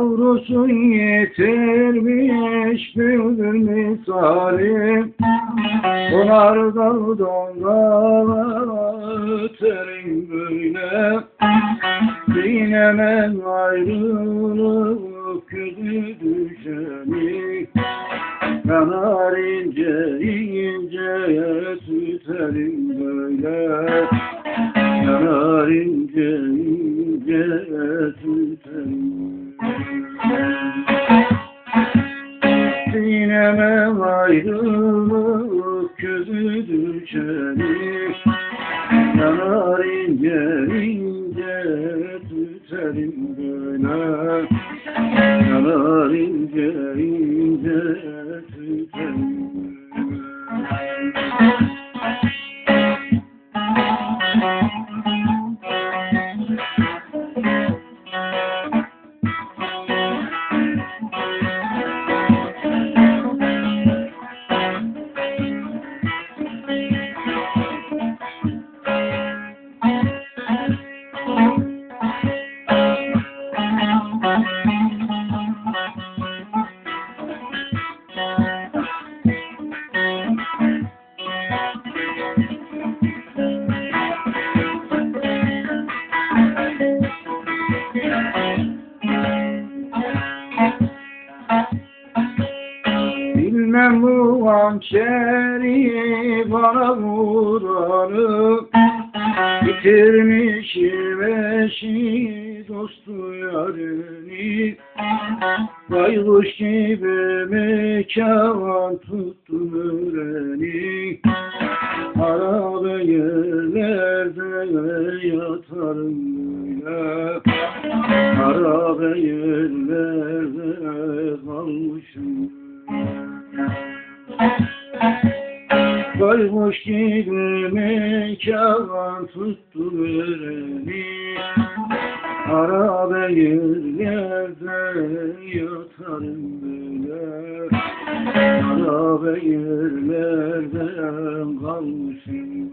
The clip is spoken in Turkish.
olsun yitirmiş bülbül misali Konar daldan dala öterim böyle. Sinemen ayrılık gözü düşeni. Yanar tüterim Sineme ayrılık gözü düşeni Yanar ince ince tüterim böyle. Yanar ince ince Bilmem bu hançeri bana vuranı Bitirmişim eşi dostu yarını. Baykuş gibi mekan tuttu müreni Harabe yerlerde yatarım böyle Harabe yerlerde Baykuş gibi mekan tuttu beni. Harabe yerlerde yatarım böyle Harabe yerlerde kalmışım